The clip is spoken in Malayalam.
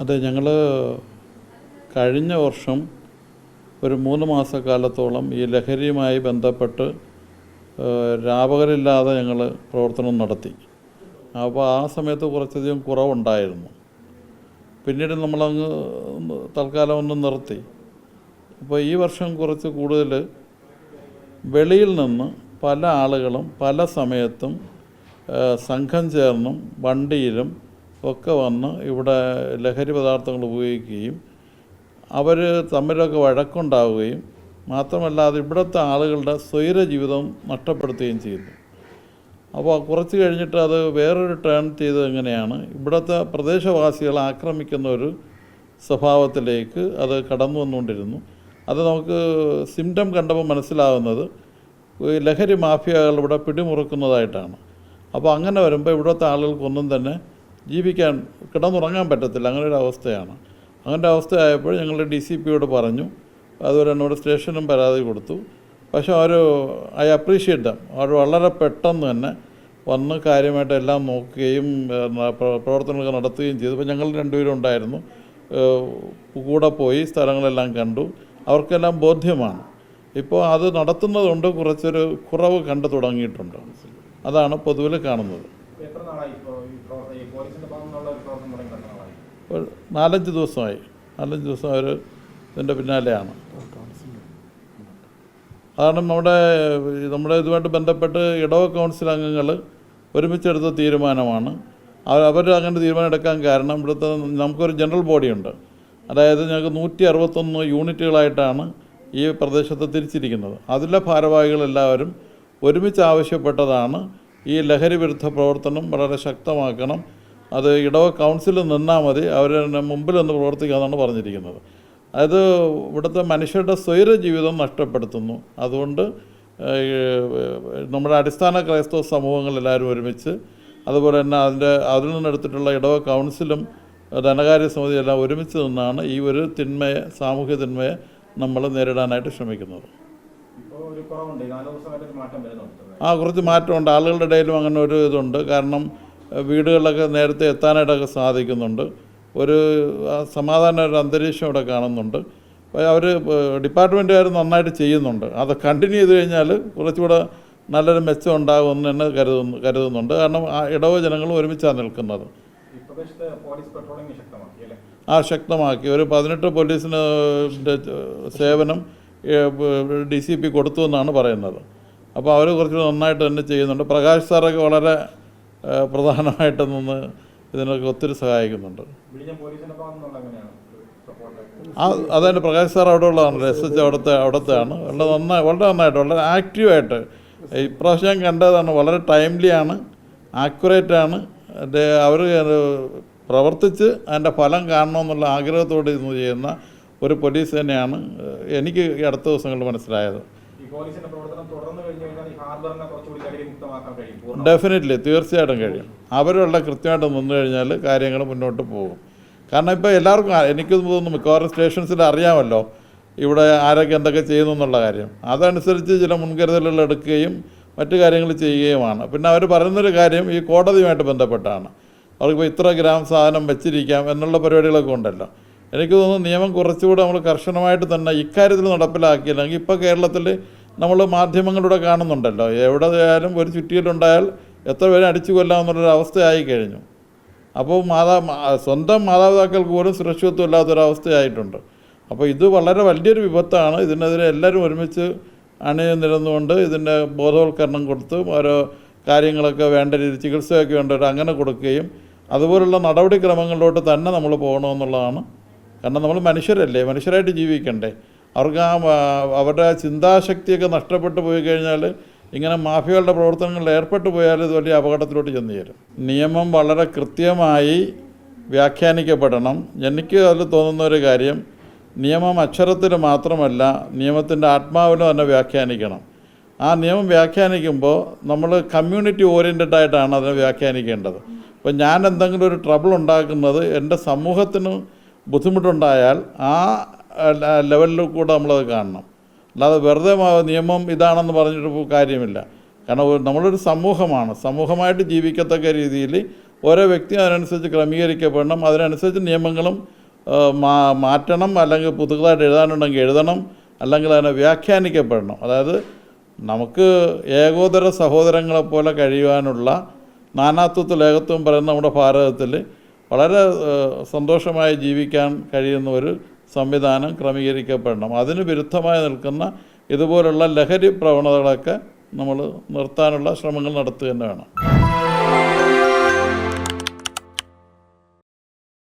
അതെ ഞങ്ങൾ കഴിഞ്ഞ വർഷം ഒരു മൂന്ന് മാസക്കാലത്തോളം ഈ ലഹരിയുമായി ബന്ധപ്പെട്ട് രാപകരില്ലാതെ ഞങ്ങൾ പ്രവർത്തനം നടത്തി. അപ്പോൾ ആ സമയത്ത് കുറച്ചധികം കുറവുണ്ടായിരുന്നു. പിന്നീട് നമ്മളങ്ങ് തൽക്കാലം ഒന്ന് നിർത്തി. അപ്പോൾ ഈ വർഷം കുറച്ച് കൂടുതൽ വെളിയിൽ നിന്ന് പല ആളുകളും പല സമയത്തും സംഘം ചേർന്നും വണ്ടിയിലും ഒക്കെ വന്ന് ഇവിടെ ലഹരി പദാർത്ഥങ്ങൾ ഉപയോഗിക്കുകയും അവർ തമ്മിലൊക്കെ വഴക്കുണ്ടാവുകയും മാത്രമല്ല അത് ഇവിടുത്തെ ആളുകളുടെ സ്വൈര ജീവിതം നഷ്ടപ്പെടുത്തുകയും ചെയ്യുന്നു. അപ്പോൾ കുറച്ച് കഴിഞ്ഞിട്ട് അത് വേറൊരു ടേൺ ചെയ്തത് എങ്ങനെയാണ്? ഇവിടുത്തെ പ്രദേശവാസികളെ ആക്രമിക്കുന്ന ഒരു സ്വഭാവത്തിലേക്ക് അത് കടന്നു വന്നുകൊണ്ടിരുന്നു. അത് നമുക്ക് സിംറ്റം കണ്ടപ്പോൾ മനസ്സിലാവുന്നത് ഈ ലഹരി മാഫിയകൾ ഇവിടെ പിടിമുറുക്കുന്നതായിട്ടാണ്. അപ്പോൾ അങ്ങനെ വരുമ്പോൾ ഇവിടുത്തെ ആളുകൾക്കൊന്നും തന്നെ ജീവിക്കാൻ കിടന്നുറങ്ങാൻ പറ്റത്തില്ല. അങ്ങനെ ഒരു അവസ്ഥയാണ്. അങ്ങനെ അവസ്ഥയായപ്പോൾ ഞങ്ങൾ ഡി സി പിയോട് പറഞ്ഞു. അതുപോലെ തന്നെ ഇവിടെ സ്റ്റേഷനും പരാതി കൊടുത്തു. പക്ഷേ അവർ ഐ അപ്രീഷിയേറ്റ് ദം. അവർ വളരെ പെട്ടെന്ന് തന്നെ വന്ന് കാര്യമായിട്ട് എല്ലാം നോക്കുകയും പ്രവർത്തനങ്ങൾ നടത്തുകയും ചെയ്തു. അപ്പോൾ ഞങ്ങൾ രണ്ടുപേരും ഉണ്ടായിരുന്നു. കൂടെ പോയി സ്ഥലങ്ങളെല്ലാം കണ്ടു. അവർക്കെല്ലാം ബോധ്യമാണ്. ഇപ്പോൾ അത് നടത്തുന്നതുകൊണ്ട് കുറച്ചൊരു കുറവ് കണ്ടു തുടങ്ങിയിട്ടുണ്ട്. അതാണ് പൊതുവിൽ കാണുന്നത്. നാലഞ്ച് ദിവസമായി. നാലഞ്ച് ദിവസം അവർ ഇതിന്റെ പിന്നാലെയാണ്. അതാണ് നമ്മുടെ നമ്മുടെ ഇതുമായിട്ട് ബന്ധപ്പെട്ട് ഇടവ കൗൺസിൽ അംഗങ്ങൾ ഒരുമിച്ചെടുത്ത തീരുമാനമാണ്. അവർ അവർ അങ്ങനെ തീരുമാനം എടുക്കാൻ കാരണം ഇവിടുത്തെ നമുക്കൊരു ജനറൽ ബോഡിയുണ്ട് അതായത് ഞങ്ങൾക്ക് നൂറ്റി അറുപത്തൊന്ന് യൂണിറ്റുകളായിട്ടാണ് ഈ പ്രദേശത്ത് തിരിച്ചിരിക്കുന്നത്. അതിലെ ഭാരവാഹികളെല്ലാവരും ഒരുമിച്ച് ആവശ്യപ്പെട്ടതാണ് ഈ ലഹരി വിരുദ്ധ പ്രവർത്തനം വളരെ ശക്തമാക്കണം അത് ഇടവ കൗൺസിലിൽ നിന്നാൽ മതി. അവർ മുമ്പിൽ നിന്ന് പ്രവർത്തിക്കാമെന്നാണ് പറഞ്ഞിരിക്കുന്നത്. അതായത് ഇവിടുത്തെ മനുഷ്യരുടെ സ്വൈര ജീവിതം നഷ്ടപ്പെടുത്തുന്നു. അതുകൊണ്ട് നമ്മുടെ അടിസ്ഥാന ക്രൈസ്തവ സമൂഹങ്ങളെല്ലാവരും ഒരുമിച്ച് അതുപോലെ തന്നെ അതിന്റെ അതിൽ നിന്നെടുത്തിട്ടുള്ള ഇടവ കൗൺസിലും ധനകാര്യ സമിതി എല്ലാം ഒരുമിച്ച് നിന്നാണ് ഈ ഒരു തിന്മയെ സാമൂഹ്യ തിന്മയെ നമ്മൾ നേരിടാനായിട്ട് ശ്രമിക്കുന്നത്. ആ കുറച്ച് മാറ്റമുണ്ട്. ആളുകളുടെ ഇടയിലും അങ്ങനെ ഒരു ഇതുണ്ട്. കാരണം വീടുകളിലൊക്കെ നേരത്തെ എത്താനായിട്ടൊക്കെ സാധിക്കുന്നുണ്ട്. ഒരു സമാധാന ഒരു അന്തരീക്ഷം ഇവിടെ കാണുന്നുണ്ട്. അവർ ഡിപ്പാർട്ട്മെന്റുകാർ നന്നായിട്ട് ചെയ്യുന്നുണ്ട്. അത് കണ്ടിന്യൂ ചെയ്ത് കഴിഞ്ഞാൽ കുറച്ചുകൂടെ നല്ലൊരു മെച്ചം ഉണ്ടാകുമെന്ന് തന്നെ കരുതുന്നു കരുതുന്നുണ്ട്. കാരണം ആ ഇടവ ജനങ്ങൾ ഒരുമിച്ചാണ് നിൽക്കുന്നത്. ആ ശക്തമാക്കി. ഒരു പതിനെട്ട് പോലീസിന് സേവനം ഡി സി പി കൊടുത്തു എന്നാണ് പറയുന്നത്. അപ്പോൾ അവർ കുറച്ച് നന്നായിട്ട് തന്നെ ചെയ്യുന്നുണ്ട്. പ്രകാശ് സാറൊക്കെ വളരെ പ്രധാനമായിട്ട് നിന്ന് ഇതിനൊക്കെ ഒത്തിരി സഹായിക്കുന്നുണ്ട്. അതതിന്റെ പ്രകാശ് സാർ അവിടെ ഉള്ളതാണ്. എസ് എച്ച് അവിടുത്തെ അവിടുത്തെ ആണ് വളരെ നന്നായി വളരെ നന്നായിട്ട് വളരെ ആക്റ്റീവായിട്ട്. ഇപ്രാവശ്യം ഞാൻ കണ്ടതാണ് വളരെ ടൈംലി ആണ് ആക്യുറേറ്റ് ആണ് അവർ പ്രവർത്തിച്ച് അതിന്റെ ഫലം കാണണമെന്നുള്ള ആഗ്രഹത്തോടെ ഇന്ന് ചെയ്യുന്ന ഒരു പോലീസ് തന്നെയാണ് എനിക്ക് ഈ അടുത്ത ദിവസങ്ങളിൽ മനസ്സിലായത്. ഡെഫിനറ്റ്ലി തീർച്ചയായിട്ടും കഴിയും. അവരുള്ള കൃത്യമായിട്ട് നിന്നു കഴിഞ്ഞാൽ കാര്യങ്ങൾ മുന്നോട്ട് പോകും. കാരണം ഇപ്പോൾ എല്ലാവർക്കും എനിക്ക് തോന്നുന്നു മിക്കവാറും സ്റ്റേഷൻസിൽ അറിയാമല്ലോ ഇവിടെ ആരൊക്കെ എന്തൊക്കെ ചെയ്യുന്നു എന്നുള്ള കാര്യം. അതനുസരിച്ച് ചില മുൻകരുതലുകൾ എടുക്കുകയും മറ്റു കാര്യങ്ങൾ ചെയ്യുകയുമാണ്. പിന്നെ അവർ പറയുന്നൊരു കാര്യം ഈ കോടതിയുമായിട്ട് ബന്ധപ്പെട്ടാണ്. അവർക്കിപ്പോൾ ഇത്ര ഗ്രാം സാധനം വെച്ചിരിക്കാം എന്നുള്ള പരിപാടികളൊക്കെ ഉണ്ടല്ലോ. എനിക്ക് തോന്നുന്നു നിയമം കുറച്ചുകൂടെ നമ്മൾ കർശനമായിട്ട് തന്നെ ഇക്കാര്യത്തിൽ നടപ്പിലാക്കിയില്ലെങ്കിൽ ഇപ്പോൾ കേരളത്തിൽ നമ്മൾ മാധ്യമങ്ങളിലൂടെ കാണുന്നുണ്ടല്ലോ. എവിടെ ആയാലും ഒരു ചുറ്റിയിലുണ്ടായാൽ എത്ര പേരെ അടിച്ചു കൊല്ലാമെന്നുള്ളൊരു അവസ്ഥയായി കഴിഞ്ഞു. അപ്പോൾ മാതാ സ്വന്തം മാതാപിതാക്കൾക്ക് പോലും സുരക്ഷിതത്വം ഇല്ലാത്തൊരവസ്ഥയായിട്ടുണ്ട് അപ്പോൾ ഇത് വളരെ വലിയൊരു വിപത്താണ്. ഇതിനെതിരെ എല്ലാവരും ഒരുമിച്ച് അണിനിരന്നുകൊണ്ട് ഇതിന്റെ ബോധവൽക്കരണം കൊടുത്ത് ഓരോ കാര്യങ്ങളൊക്കെ വേണ്ട രീതി ചികിത്സയൊക്കെ വേണ്ടവർ അങ്ങനെ കൊടുക്കുകയും അതുപോലുള്ള നടപടിക്രമങ്ങളിലോട്ട് തന്നെ നമ്മൾ പോകണമെന്നുള്ളതാണ് കാരണം നമ്മൾ മനുഷ്യരല്ലേ മനുഷ്യരായിട്ട് ജീവിക്കണ്ടേ? അവർക്ക് ആ അവരുടെ ചിന്താശക്തിയൊക്കെ നഷ്ടപ്പെട്ടു പോയി കഴിഞ്ഞാൽ ഇങ്ങനെ മാഫിയകളുടെ പ്രവർത്തനങ്ങളിൽ ഏർപ്പെട്ടു പോയാൽ ഇത് വലിയ അപകടത്തിലോട്ട് ചെന്ന് ചേരും. നിയമം വളരെ കൃത്യമായി വ്യാഖ്യാനിക്കപ്പെടണം. എനിക്ക് അതിൽ തോന്നുന്ന ഒരു കാര്യം നിയമം അക്ഷരത്തിൽ മാത്രമല്ല നിയമത്തിന്റെ ആത്മാവിലും തന്നെ വ്യാഖ്യാനിക്കണം. ആ നിയമം വ്യാഖ്യാനിക്കുമ്പോൾ നമ്മൾ കമ്മ്യൂണിറ്റി ഓറിയന്റഡ് ആയിട്ടാണ് അതിനെ വ്യാഖ്യാനിക്കേണ്ടത്. അപ്പോൾ ഞാൻ എന്തെങ്കിലും ഒരു ട്രബിൾ ഉണ്ടാക്കുന്നത് എന്റെ സമൂഹത്തിന് ബുദ്ധിമുട്ടുണ്ടായാൽ ആ ലെവലിൽ കൂടെ നമ്മളത് കാണണം. അല്ലാതെ വെറുതെ നിയമം ഇതാണെന്ന് പറഞ്ഞിട്ട് കാര്യമില്ല. കാരണം നമ്മളൊരു സമൂഹമാണ്. സമൂഹമായിട്ട് ജീവിക്കത്തക്ക രീതിയിൽ ഓരോ വ്യക്തിയും അതിനനുസരിച്ച് ക്രമീകരിക്കപ്പെടണം. അതിനനുസരിച്ച് നിയമങ്ങളും മാറ്റണം. അല്ലെങ്കിൽ പുതുതായിട്ട് എഴുതാനുണ്ടെങ്കിൽ എഴുതണം. അല്ലെങ്കിൽ അതിനെ വ്യാഖ്യാനിക്കപ്പെടണം. അതായത് നമുക്ക് ഏകോദര സഹോദരങ്ങളെപ്പോലെ കഴിയുവാനുള്ള നാനാത്വത്തിൽ ഏകത്വം പറയുന്ന നമ്മുടെ ഭാരതത്തിൽ വളരെ സന്തോഷമായി ജീവിക്കാൻ കഴിയുന്ന ഒരു സംവിധാനം ക്രമീകരിക്കപ്പെടണം. അതിന് വിരുദ്ധമായി നിൽക്കുന്ന ഇതുപോലുള്ള ലഹരി പ്രവണതകളൊക്കെ നമ്മൾ നിർത്താനുള്ള ശ്രമങ്ങൾ നടത്തുക തന്നെ വേണം.